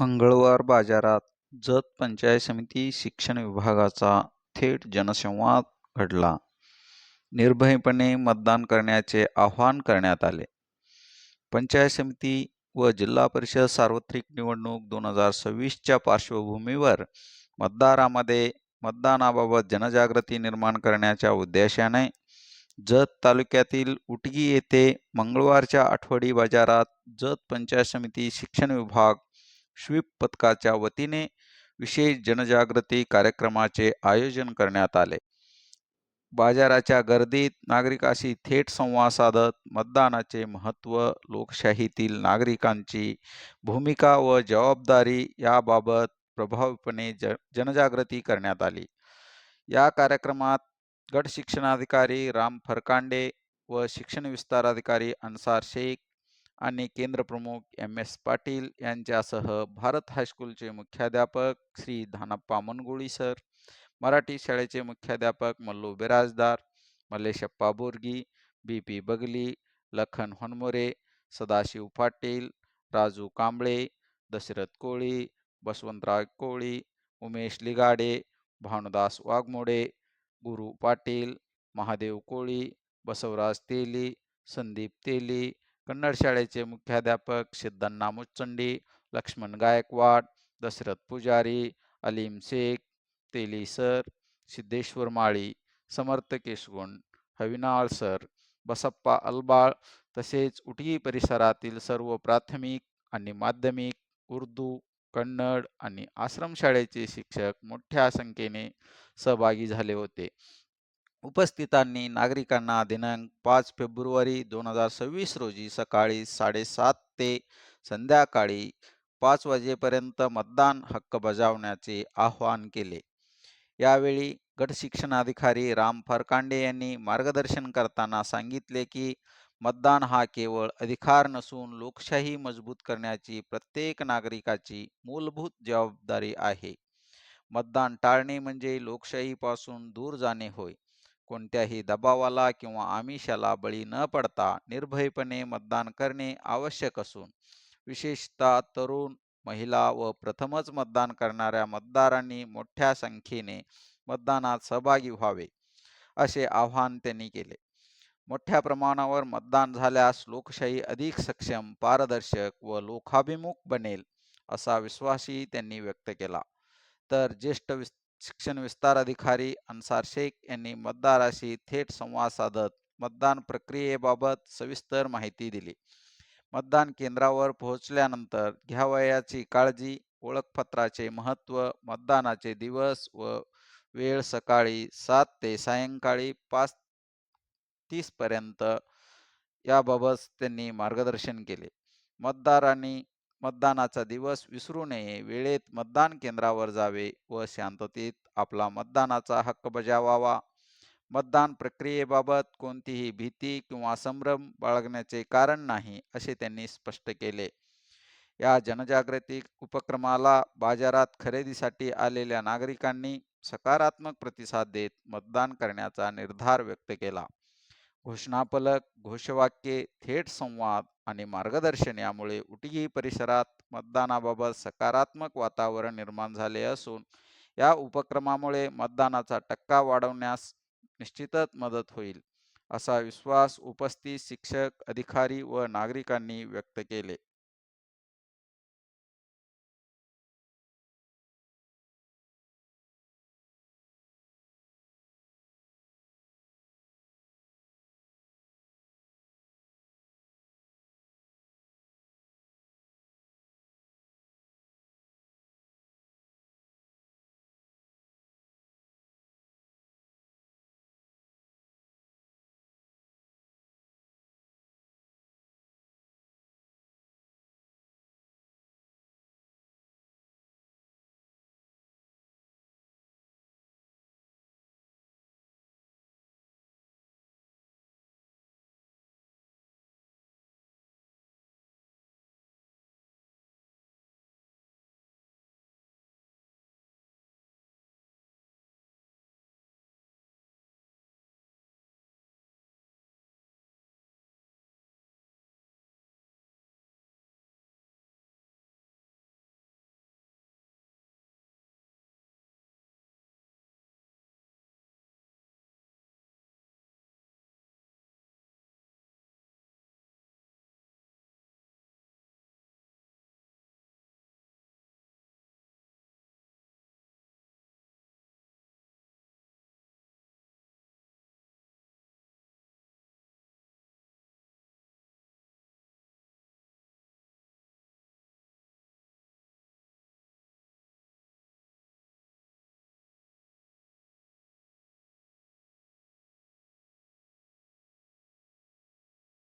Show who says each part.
Speaker 1: मंगळवार बाजारात जत पंचायत समिती शिक्षण विभागाचा थेट जनसंवाद घडला. निर्भयपणे मतदान करण्याचे आवाहन करण्यात आले. पंचायत समिती व जिल्हा परिषद सार्वत्रिक निवडणूक दोन हजार सव्वीसच्या पार्श्वभूमीवर मतदारामध्ये मतदानाबाबत जनजागृती निर्माण करण्याच्या उद्देशाने जत तालुक्यातील उटगी येथे मंगळवारच्या आठवडी बाजारात जत पंचायत समिती शिक्षण विभाग स्वीप पथकाच्या वतीने विशेष जनजागृती कार्यक्रमाचे आयोजन करण्यात आले. बाजाराच्या गर्दीत नागरिकाशी थेट संवाद साधत मतदानाचे महत्त्व, लोकशाहीतील नागरिकांची भूमिका व जबाबदारी याबाबत प्रभावीपणे जनजागृती करण्यात आली. या कार्यक्रमात गट शिक्षणाधिकारी राम फरकांडे व शिक्षण विस्तार अधिकारी अन्सार शेख आणि केंद्रप्रमुख एम. एस. पाटील यांच्यासह भारत हायस्कूलचे मुख्याध्यापक श्री धानप्पा मनगुळी सर, मराठी शाळेचे मुख्याध्यापक मल्लू बिराजदार, मल्लेशप्पा बोरगी, बी. पी. बगली, लखन होनमोरे, सदाशिव पाटील, राजू कांबळे, दशरथ कोळी, बसवंतराव कोळी, उमेश लिगाडे, भानुदास वाघमोडे, गुरु पाटील, महादेव कोळी, बसवराज तेली, संदीप तेली, कन्नड शाळेचे मुख्याध्यापक सिद्धन्ना मुचंडी, लक्ष्मण गायकवाड, दशरथ पुजारी, अलीम शेख, तेली सर, सिद्धेश्वर माळी, समर्थ केशगुण, हविनाळ सर, बसप्पा अलबाळ तसेच उटगी परिसरातील सर्व प्राथमिक आणि माध्यमिक, उर्दू, कन्नड आणि आश्रमशाळेचे शिक्षक मोठ्या संख्येने सहभागी झाले होते. उपस्थितांनी नागरिकांना दिनांक पाच फेब्रुवारी दोन हजार सव्वीस रोजी सकाळी साडेसात ते संध्याकाळी पाच वाजेपर्यंत मतदान हक्क बजावण्याचे आवाहन केले. यावेळी गटशिक्षणाधिकारी राम फरकांडे यांनी मार्गदर्शन करताना सांगितले की, मतदान हा केवळ अधिकार नसून लोकशाही मजबूत करण्याची प्रत्येक नागरिकाची मूलभूत जबाबदारी आहे. मतदान टाळणे म्हणजे लोकशाहीपासून दूर जाणे होय. कोणत्याही दबावाला किंवा आमिषाला बळी न पडता निर्भयपणे मतदान करणे आवश्यक असून, विशेषतः तरुण, महिला व प्रथमच मतदान करणाऱ्या मतदारांनी मोठ्या संख्येने मतदानात सहभागी व्हावे, असे आवाहन त्यांनी केले. मोठ्या प्रमाणावर मतदान झाल्यास लोकशाही अधिक सक्षम, पारदर्शक व लोकाभिमुख बनेल, असा विश्वासही त्यांनी व्यक्त केला. तर ज्येष्ठ शिक्षण विस्तार अधिकारी अन्सार शेख यांनी मतदाराशी थेट संवाद साधत मतदान प्रक्रियेबाबत सविस्तर माहिती दिली. मतदान केंद्रावर पोहोचल्यानंतर घ्यावयाची काळजी, ओळखपत्राचे महत्त्व, मतदानाचे दिवस व वेळ सकाळी सात ते सायंकाळी पाच तीसपर्यंत याबाबत त्यांनी मार्गदर्शन केले. मतदारांनी मतदानाचा दिवस विसरू नये, वेळेत मतदान केंद्रावर जावे व शांततेत आपला मतदानाचा हक्क बजावावा. मतदान प्रक्रियेबाबत कोणतीही भीती किंवा संभ्रम बाळगण्याचे कारण नाही, असे त्यांनी स्पष्ट केले. या जनजागृती उपक्रमाला बाजारात खरेदीसाठी आलेल्या नागरिकांनी सकारात्मक प्रतिसाद देत मतदान करण्याचा निर्धार व्यक्त केला. घोषणाफलक, घोषवाक्ये, थेट संवाद आणि मार्गदर्शन यामुळे उटगी परिसरात मतदानाबाबत सकारात्मक वातावरण निर्माण झाले असून, या उपक्रमामुळे मतदानाचा टक्का वाढवण्यास निश्चितच मदत होईल, असा विश्वास उपस्थित शिक्षक, अधिकारी व नागरिकांनी व्यक्त केले.